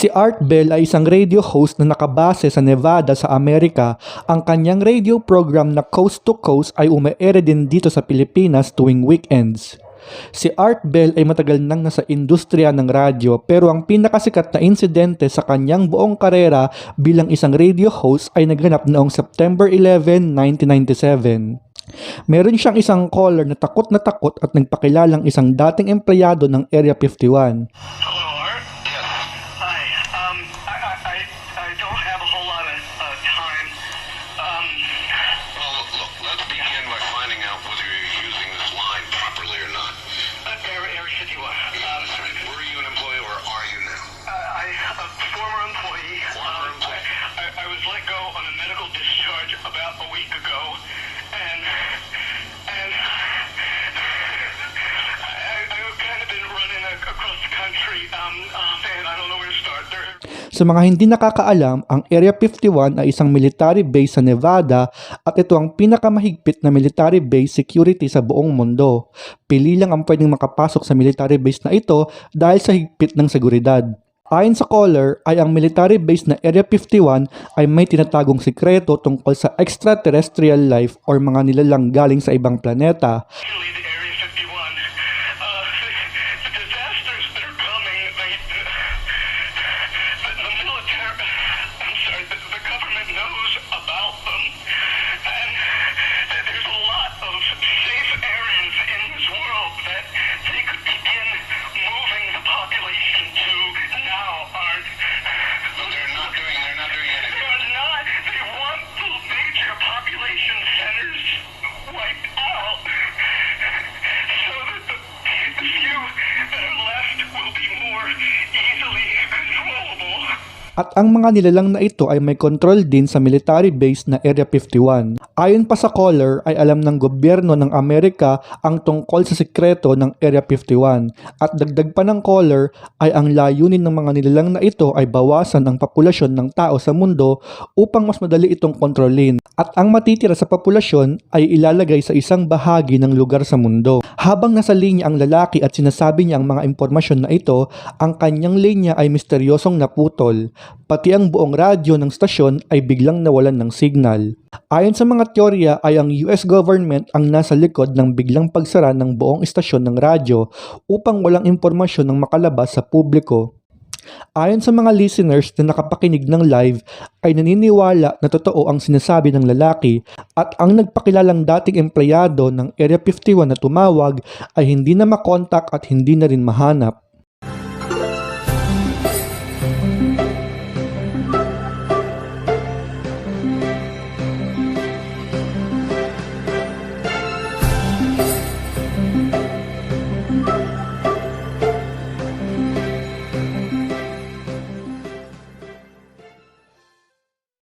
Si Art Bell ay isang radio host na nakabase sa Nevada sa Amerika. Ang kanyang radio program na Coast to Coast ay umaere din dito sa Pilipinas tuwing weekends. Si Art Bell ay matagal nang nasa industriya ng radyo pero ang pinakasikat na insidente sa kanyang buong karera bilang isang radio host ay naganap noong September 11, 1997. Meron siyang isang caller na takot na takot at nagpakilalang isang dating empleyado ng Area 51. I, I, don't have a whole lot of uh, time. Um, Well, look, let's begin by Sa mga hindi nakakaalam, ang Area 51 ay isang military base sa Nevada at ito ang pinakamahigpit na military base security sa buong mundo. Pili lang ang pwedeng makapasok sa military base na ito dahil sa higpit ng seguridad. Ayon sa caller ay ang military base na Area 51 ay may tinatagong sikreto tungkol sa extraterrestrial life or mga nilalang galing sa ibang planeta knows At ang mga nilalang na ito ay may control din sa military base na Area 51. Ayon pa sa caller ay alam ng gobyerno ng Amerika ang tungkol sa sikreto ng Area 51. At dagdag pa ng caller ay ang layunin ng mga nilalang na ito ay bawasan ang populasyon ng tao sa mundo upang mas madali itong kontrolin. At ang matitira sa populasyon ay ilalagay sa isang bahagi ng lugar sa mundo. Habang nasa linya ang lalaki at sinasabi niya ang mga impormasyon na ito, ang kanyang linya ay misteryosong naputol. Pati ang buong radyo ng stasyon ay biglang nawalan ng signal. Ayon sa mga teorya ay ang US government ang nasa likod ng biglang pagsara ng buong istasyon ng radyo upang walang impormasyon ng makalabas sa publiko. Ayon sa mga listeners na nakapakinig ng live ay naniniwala na totoo ang sinasabi ng lalaki at ang nagpakilalang dating empleyado ng Area 51 na tumawag ay hindi na makontak at hindi na rin mahanap.